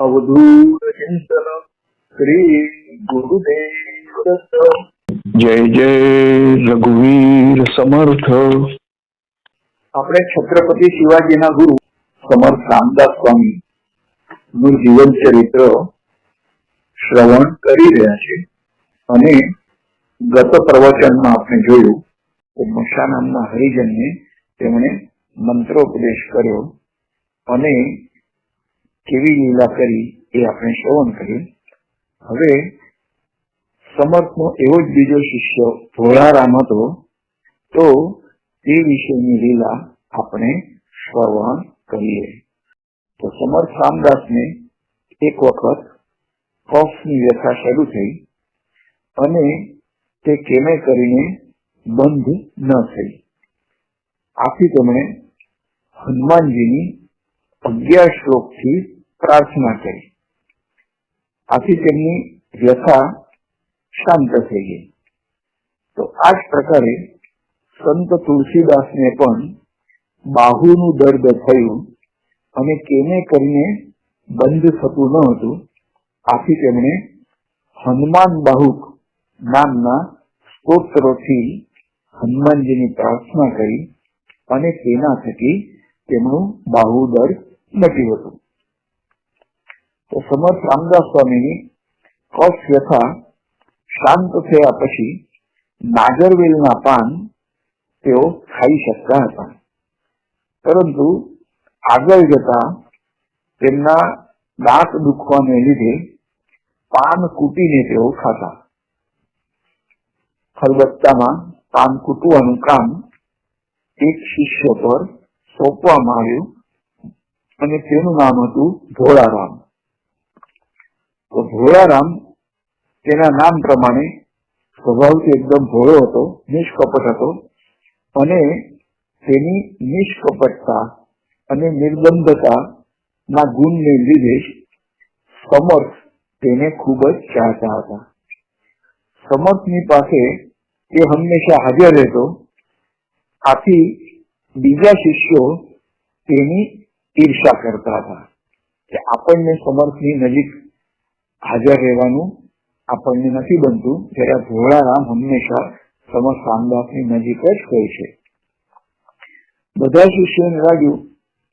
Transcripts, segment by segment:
અવધૂત શ્રી ગુરુદેવ જય જય રઘુવીર સમર્થ આપણે છત્રપતિ શિવાજીના ગુરુ સમર્થ રામદાસ સ્વામી નું જીવન ચરિત્ર શ્રવણ કરી રહ્યા છે અને ગત પ્રવચનમાં આપણે જોયું કે મશા નામના હરિજનને તેમણે મંત્રોપદેશ કર્યો અને કેવી લીલા કરી એ આપણે શ્રવણ કર્યું હવે સમર્થનો એવો જ બીજો શિષ્ય ભોળારામ હતો, તો તે વિશેની લીલા આપણે શ્રવણ કરીએ. તો સમર્થ રામદાસને એક વખત કફની વ્યથા શરૂ થઈ અને તે કેમે કરીને બંધ ન થઈ. આથી તેમણે હનુમાનજીની અગિયાર શ્લોકથી પ્રાર્થના કરી. આથી તેમની વ્યથા શાંત થઈ ગઈ. તો આ જ પ્રકારે સંત તુલસીદાસને પણ બાહુનું દર્દ થયું અને કેને કરીને બંધ થતું ન હતું. આથી તેમણે હનુમાન બાહુક નામના સ્તોત્રોથી હનુમાનજીની પ્રાર્થના કરી અને તેના થકી તેમનું બાહુ દર્દ મટ્યું હતું તો સમર્થ રામદાસ સ્વામીની કફ વ્યથા શાંત થયા પછી નાગરવેલના પાન તેઓ ખાઈ શકતા હતા પરંતુ આગળ જતા તેમના દાંત દુખવાને લીધે પાન કૂટીને તેઓ ખાતા ખલબત્તામાં પાન કૂટવાનું કામ એક શિષ્ય પર સોંપવામાં આવ્યું અને તેનું નામ હતું ભોળારામ તો ભોળારામ તેના નામ પ્રમાણે સ્વભાવથી એકદમ ભોળો હતો, નિષ્કપટ હતો અને તેની નિષ્કપટતા અને નિર્બંધતા ના ગુણને લીધે સમર્થ તેને ખૂબ જ ચાહતા હતા. સમર્થની પાસે તે હંમેશા હાજર રહેતો, આથી બીજા શિષ્યો તેની ઈર્ષા કરતા હતા કે આપણને સમર્થની નજીક હાજર રહેવાનું આપણને નથી બનતું. જ્યારે ભોળારામ હંમેશા સમર્થ રામદાસની નજીક જ હોય છે. બધા શિષ્યોને લાગ્યું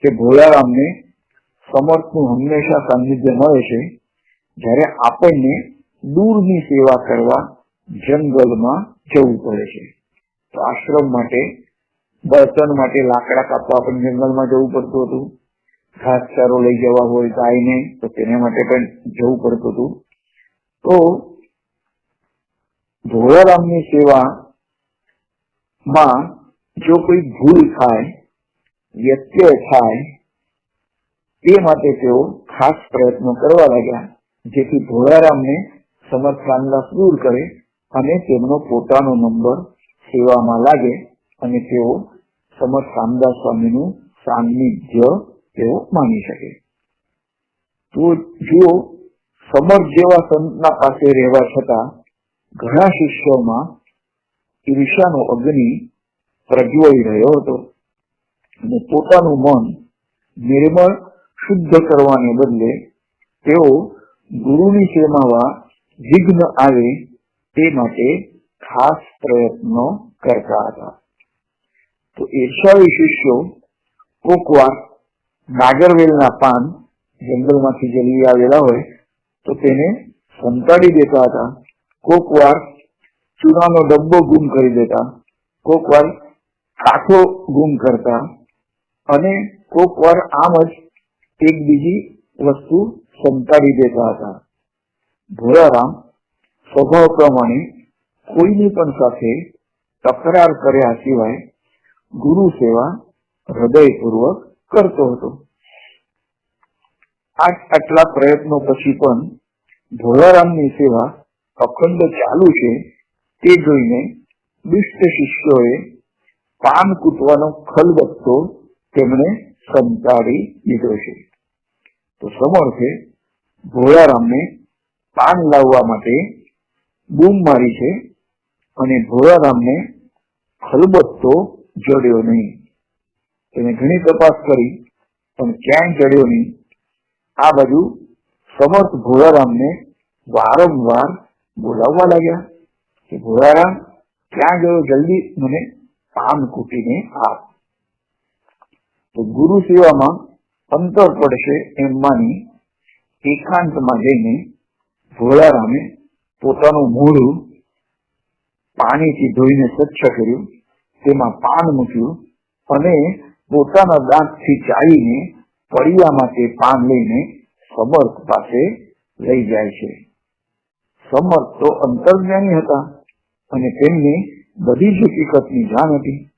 કે ભોળારામને સમર્થનું હંમેશા સાનિધ્ય મળે છે જ્યારે આપણને દૂરની સેવા કરવા જંગલમાં જવું પડે છે. તો આશ્રમ માટે, બળતણ માટે લાકડા કાપવા પણ જંગલમાં જવું પડતું હતું. ઘાસચારો લઈ જવા હોય ગાયને તો તેને માટે પણ જવું પડતું હતું. તો ભોળારામની સેવામાં જો કોઈ ભૂલ થાય, વ્યત્યય થાય, તે માટે તેઓ ખાસ પ્રયત્નો કરવા લાગ્યા, જેથી ભોળારામને સમર્થ રામદાસ દૂર કરે અને તેમનો પોતાનો નંબર સેવામાં લાગે અને તેઓ સમર્થ રામદાસ સ્વામીનું સાન્નિધ્ય તેઓ માની શકે. તો જુઓ સમર્થ જેવા સંતના પાસે રહેવા છતાં ઘણા શિષ્યોમાં ઈર્ષાનો અગ્નિ પ્રજ્વળી રહ્યો હતો અને પોતાનું મન નિર્મળ શુદ્ધ કરવાને બદલે તેઓ ગુરુની સેવામાં વિઘ્ન આવે તે માટે ખાસ પ્રયત્નો કરતા હતા. તો ઈર્ષાવી શિષ્યો કોક વાર નાગરવેલના પાન જંગલમાંથી જલ્દી આવેલા હોય, તો તેને સંતાડી દેતા હતા. કોક વાર ચૂનાનો ડબ્બો ગુમ કરી દેતા, કોક વાર કાંઠો ગુમ કરતા, અને કોક વાર આમ જ એક બીજી વસ્તુ સંતાડી દેતા હતા. ભોળારામ સ્વભાવ પ્રમાણે કોઈની પણ સાથે તકરાર કર્યા સિવાય ગુરુ સેવા હૃદયપૂર્વક કરતો હતો. આટલા પ્રયત્નો પછી પણ ભોળારામની સેવા અખંડ ચાલુ છે તે જોઈને દુષ્ટ શિષ્યોએ પાન કૂટવાનો ખલબત્તો તેમણે સંતાડી દીધો છે. તો સમર્થે ભોળારામને પાન લાવવા માટે બૂમ મારી છે અને ભોળારામને ખલબત્તો જડ્યો નહીં. તેને ઘણી તપાસ કરી, પણ ક્યાંય ચડ્યો નહીં. આ બાજુ સમર્થ ભોળારામને વારંવાર બોલાવવા લાગ્યા કે, ભોળારામ, ક્યાં ગયો? જલ્દી મને પાન કૂટીને આપ. તો ગુરુ સેવામાં અંતર પડશે એમ માની એકાંતમાં જઈને ભોળારામે પોતાનું મોઢું પાણીથી ધોઈને સ્વચ્છ કર્યું, તેમાં પાન મૂક્યું અને પોતાના દાંતથી ચાવીને પડિયામાં માટે પાન લઈને સમર્થ પાસે લઈ જાય છે. સમર્થ તો અંતર્જ્ઞાની હતા અને તેમને બધી જ હકીકતની જાણ હતી.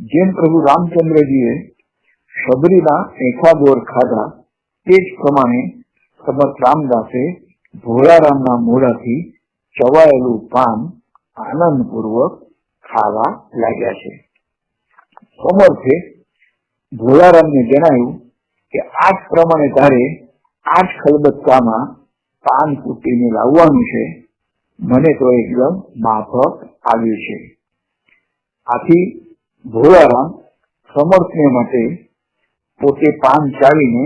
જેમ પ્રભુ રામચંદ્રજીએ શબરીના એકાદોર ખાધા તે જ પ્રમાણે સમર્થ રામદાસે ભોળારામના મોઢાથી ચવાયેલું પાન આનંદપૂર્વક ખાવા લાગ્યા છે. સમર્થે ભોળારામને જણાવ્યું કે આ જ પ્રમાણે તારે આ જ ખલબત્તામાં પાન કૂટીને લાવવાનું છે. મને તો એકદમ માફક આવ્યું છે. આથી ભોળારામ સમર્થને માટે પોતે પાન ચાવીને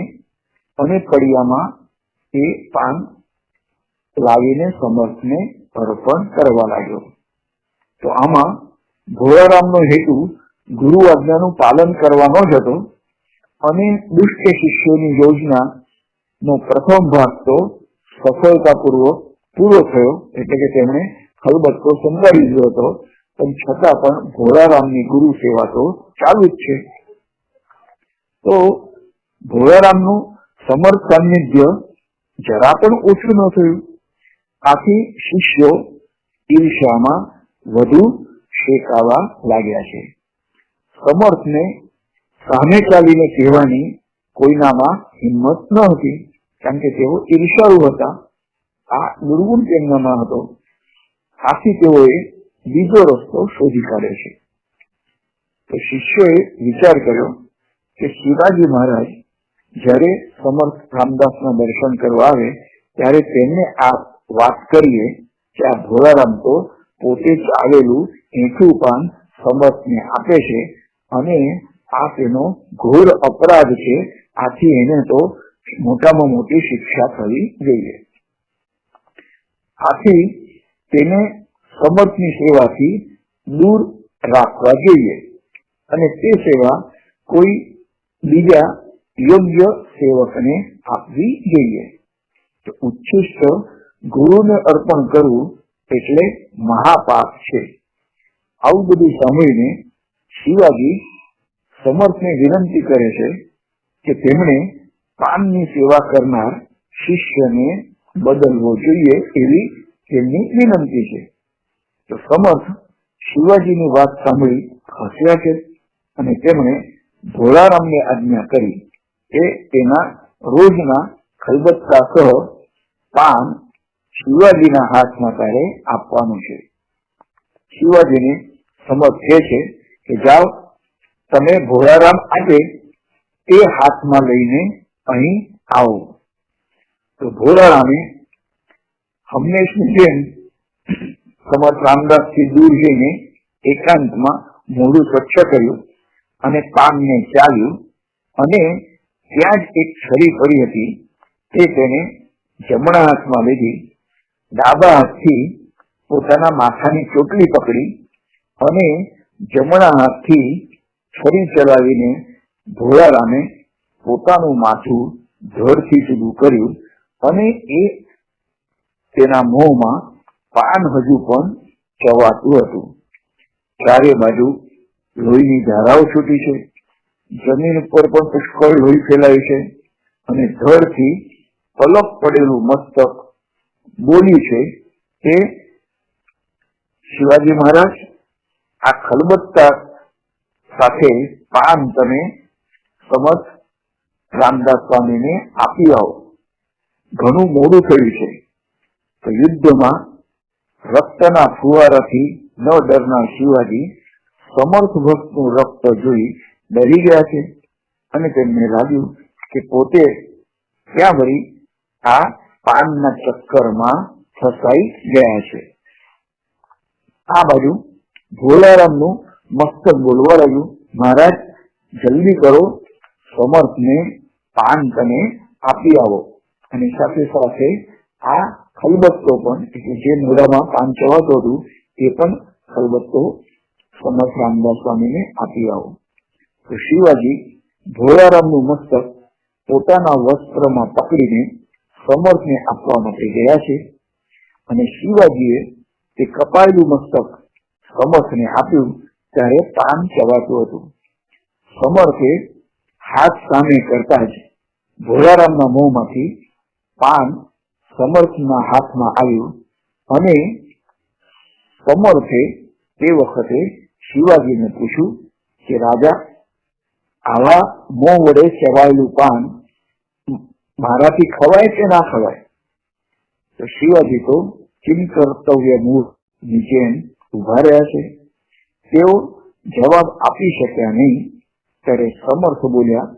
અને પડિયામાં એ પાન લાવીને સમર્થને અર્પણ કરવા લાગ્યો. તો આમાં ભોળારામનો હેતુ ગુરુ આજ્ઞાનું પાલન કરવાનો જ હતો. અને દુષ્ટ શિષ્યોની યોજના નો પ્રથમ ભાગ તો સફળતાપૂર્વક પૂરો થયો. એટલે કે તેમણે ખલબત્તો સંભાળી લીધો હતો. પણ છતાં પણ ભોળારામની ગુરુ સેવા તો ચાલુ જ છે. તો ભોળારામનું સમર્થ સાનિધ્ય જરા પણ ઓછું ન થયું. આથી શિષ્યો ઈર્ષ્યામાં વધુ શેકાવા લાગ્યા છે. સમર્થને સામે ચાલીને કહેવાની કોઈનામાં હિંમત ન હતી. કારણ કે તેઓ ઈર્ષાળુ હતા. આ દુર્ગુણ તેમનામાં હતો. આથી તેઓએ બીજો રસ્તો શોધી કાઢ્યો છે. તો શિષ્યોએ વિચાર કર્યો કે શિવાજી મહારાજ જ્યારે સમર્થ રામદાસના દર્શન કરવા આવે, ત્યારે તેમને આ વાત કરીએ કે આ ભોળારામ તો પોતે જ આવેલું એઠું પાન સમર્થને આપે છે. અને આ તેનો ઘોર અપરાધ છે. આથી એને તો મોટામાં મોટી શિક્ષા થવી જોઈએ. આથી તેને સમર્થની સેવાથી દૂર રાખવા જોઈએ. અને તે સેવા કોઈ બીજા યોગ્ય સેવકને આપવી જોઈએ. તો ઉચ્છિષ્ટ ગુરુને અર્પણ કરવું એટલે મહાપાપ છે. આવું બધું સાંભળીને શિવાજી સમર્થને વિનંતી કરે છે કે તેમણે પાનની સેવા કરનાર શિષ્યને બદલવો જોઈએ એવી તેમની વિનંતી છે. તો સમર્થ શિવાજીની વાત સાંભળી હસ્યા છે અને તેમણે ભોળારામને આજ્ઞા કરી કે તેના રોજના ખલબત્તા સહ પાન શિવાજીના હાથમાં તારે આપવાનું છે. શિવાજીને સમર્થ કહે છે કે જાઓ, તમે ભોળારામ આજે તે હાથમાં લઈને અહીં આવો. તો ભોળારામે હંમેશની જેમ સમર્થ રામદાસથી દૂર જઈને એકાંતમાં મોઢું સ્વચ્છ કર્યું અને પાનને ચાલ્યું અને ત્યાં જ એક છરી પડી હતી. તે તેને જમણા હાથમાં લીધી. ડાબા હાથથી પોતાના માથાની ચોટલી પકડી અને જમણા હાથથી છરી ચલાવીને ભોળારામે પોતાનું માથું ધડથી સીધું કર્યું અને એ તેના મોંમાં પાન હજુ પણ ચવાતું હતું. ચારે બાજુ લોહીની ધારાઓ છૂટી છે. જમીન ઉપર પણ પુષ્કળ લોહી ફેલાયું છે અને ધડથી પલક પડેલું મસ્તક બોલ્યું છે કે શિવાજી મહારાજ આ ખલબત્તા સાથે પાન તમે સમજ રામદાસ સ્વામીને આપી આવો. ઘણું મોડું થયું છે. તો યુદ્ધમાં રક્તના ફુવારાથી ન ડરનાર શિવાજી સમર્થ ભક્તનું રક્ત જોઈ ડરી ગયા છે અને તેમને લાગ્યું કે પોતે ક્યાં વળી આ પાનના ચક્કરમાં ફસાઈ ગયા છે. આ બાજુ ભોલારામનું મસ્તક બોલવા લાગ્યું. મહારાજ, જલ્દી કરો. સમર્થને, પાન તમે આપી આવો. અને સાથે સાથે આ ખલબત્તો પણ, એટલે જે મોઢામાં પાન ચવાતો હતું એ પણ ખલબત્તો સમર્થ રામદાસ સ્વામીને આપી આવો. તો શિવાજી ભોળારામનું મસ્તક પોતાના વસ્ત્રમાં પકડીને સમર્થને આપવા માટે ગયા છે. અને શિવાજીએ તે કપાયેલું મસ્તક સમર્થને આપ્યું ત્યારે પાન ચવાતું હતું. સમર્થે હાથ સામે કરતા જ ભોળારામના મોંમાંથી પાન સમર્થના હાથમાં આવ્યું અને સમર્થે તે વખતે શિવાજીને પૂછ્યું કે, રાજા, આવા મોં વડે ચવાયેલું પાન મારાથી ખવાય કે ના ખવાય? તો શિવાજી તો ચિન કર્તવ્ય મૂળ નીચે ઊભા રહ્યા છે. તેઓ જવાબ આપી શક્યા નહીં. ત્યારે સમર્થ બોલ્યા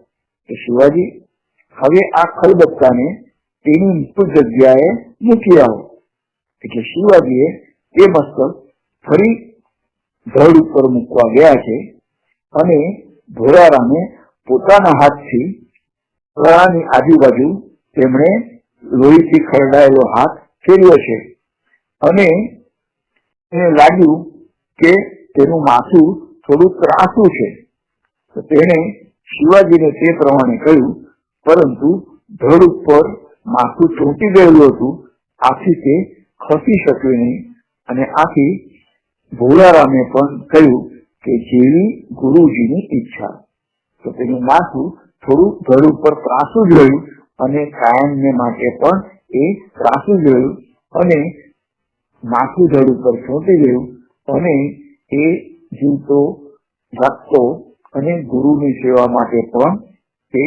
કે શિવાજી, હવે આ ખલબત્તાને તેની મૂળ જગ્યાએ મૂકી આવો. એટલે શિવાજીએ તે મસ્તક ફરી ધડ ઉપર મૂકવા ગયા છે અને ભોરારામે પોતાના હાથથી ગળાની આજુબાજુ તેમણે લોહીથી ખરડાયેલો હાથ ફેર્યો છે. અને એને લાગ્યું કે તેનું માથું થોડું ત્રાસું છે. તો તેણે શિવાજીને તે પ્રમાણે કહ્યું, પરંતુ ધડ ઉપર માથું ચોંટી ગયેલું હતું. આથી તે ખસી શક્યું નહીં. અને આથી ભોળારામે પણ કહ્યું કે જેવી ગુરુજીની ઈચ્છા. તો તેનું માથું થોડું ધડ ઉપર ત્રાસું જ રહ્યું અને કાયમને માટે પણ એ ત્રાસું જ રહ્યું. અને માથું ધડ ઉપર ચોંટી ગયું અને એ જીવતો જાગતો અને ગુરુની સેવા માટે પણ તે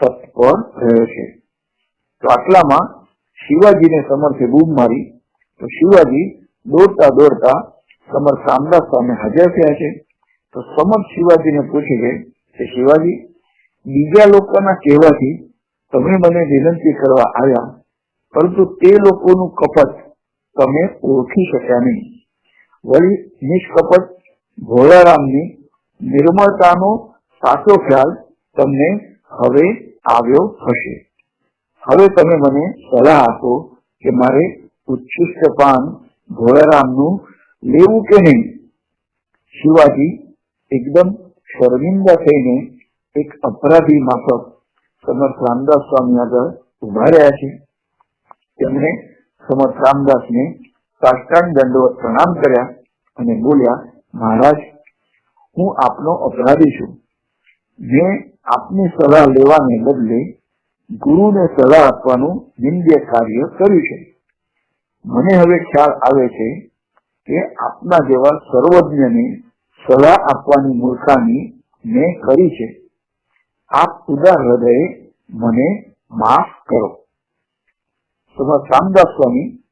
તત્પર રહ્યો છે તો આટલામાં શિવાજીને સમર્થે બૂમ મારી. તો શિવાજી દોડતા દોડતા સમર્થ સામદાસ સામે હાજર થયા છે. તો સમર્થ શિવાજીને પૂછી ગઈ કે શિવાજી, બીજા લોકોના કહેવાથી તમે મને વિનંતી કરવા આવ્યા, પરંતુ તે લોકોનું કપટ તમે ઓળખી શક્યા નહીં. વળી નિષ્કપટ ભોળારામની નિર્મળતાનો સાચો ખ્યાલ તમને હવે આવ્યો હશે. હવે તમે મને સલાહ આપો કે મારે ઉચ્છિષ્ટ પાન ભોળારામનું લેવું કે નહીં? શિવાજી એકદમ શર્મિંદા થઈને એક અપરાધી માફક સમર્થ રામદાસ સ્વામી આગળ ઊભા રહ્યા છે. તેમણે સમર્થ રામદાસને સાષ્ટાંગ દંડવત પ્રણામ કર્યા અને બોલ્યા, મહારાજ, હું આપનો અપરાધી છું. મેં આપની સલાહ લેવાને બદલે ગુરુને સલાહ આપવાનું નિંદ્ય કાર્ય કર્યું છે. મને હવે ખ્યાલ આવે છે કે આપના જેવા સર્વજ્ઞને સલાહ આપવાની મૂર્ખાની મેં કરી છે. આપ ઉદાર હૃદયે મને માફ કરો. સમર્થ રામદાસ સ્વામી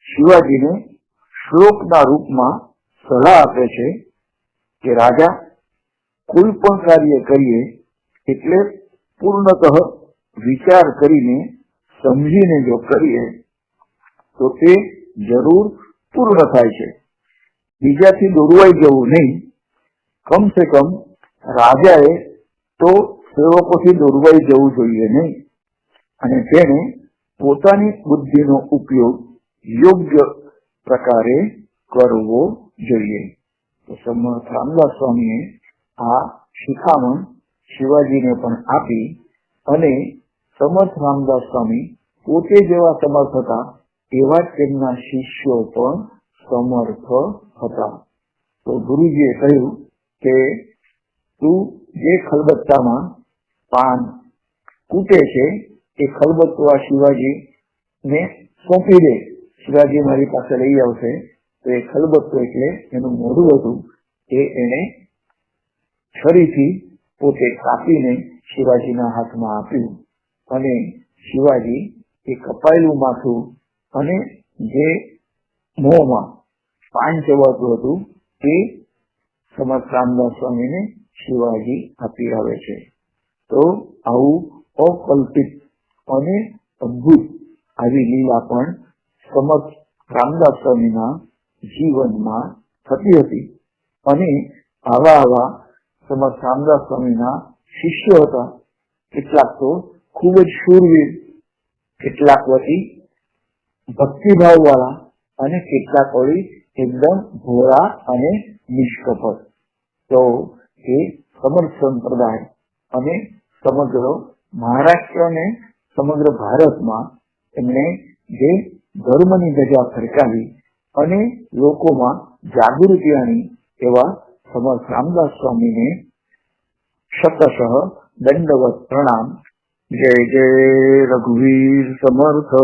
શિવાજીને શ્લોકના રૂપમાં સલાહ આપે છે કે, રાજા, કોઈ પણ કાર્ય કરીએ એટલે પૂર્ણતઃ વિચાર કરીને સમજીને જો કરીએ, તો તે જરૂર પૂર્ણ થાય છે. બીજાથી દોરવાઈ જવું નહીં. કમસે કમ રાજાએ તો સેવકોથી દોરવાઈ જવું જોઈએ નહીં. અને તેને પોતાની બુદ્ધિનો ઉપયોગ યોગ્ય પ્રકારે કરવો જોઈએ. તો સમર્થ રામદાસ સ્વામીએ આ શિખામણ શિવાજીને પણ આપી અને સમર્થ રામદાસ સ્વામી પોતે જેવા સમર્થ હતા એવા તેમના શિષ્યો પણ સમર્થ હતા. તો ગુરુજીએ કહ્યું કે તું જે ખલબત્તામાં પાન કૂટે છે એ ખલબત્તો આ શિવાજી ને સોંપી દે. શિવાજી મારી પાસે લઈ આવશે. તો એ ખલબત્તો એટલે એનું મોઢું હતું એ એને ફરીથી પોતે કાપીને શિવાજીના હાથમાં આપ્યું. અને શિવાજી એ કપાયેલું માથું અને જે મોંમાં પાન ચવાતું હતું એ સમર્થ રામદાસ સ્વામીને શિવાજી આપી આવે છે. તો આવું અકલ્પિત અને અદ્ભુત આવી લીલા પણ સમર્થ રામદાસ સ્વામીના જીવનમાં થતી હતી. અને આવા આવા સમર્થ રામદાસ સ્વામીના શિષ્યો હતા. કેટલાક તો ખૂબ જ શૂરવીર, કેટલાક વળી ભક્તિભાવ વાળા અને કેટલાક વળી એકદમ ભોળા અને નિષ્કપટ. તો એ સમર્થ સંપ્રદાય અને સમગ્ર મહારાષ્ટ્ર અને સમગ્ર ભારતમાં એમણે જે ધર્મની ધજા ફરકાવી અને લોકોમાં જાગૃતિ આણી એવા સમર્થ રામદાસ સ્વામીને શતશ દંડવત પ્રણામ. જય જય રઘુવીર સમર્થ.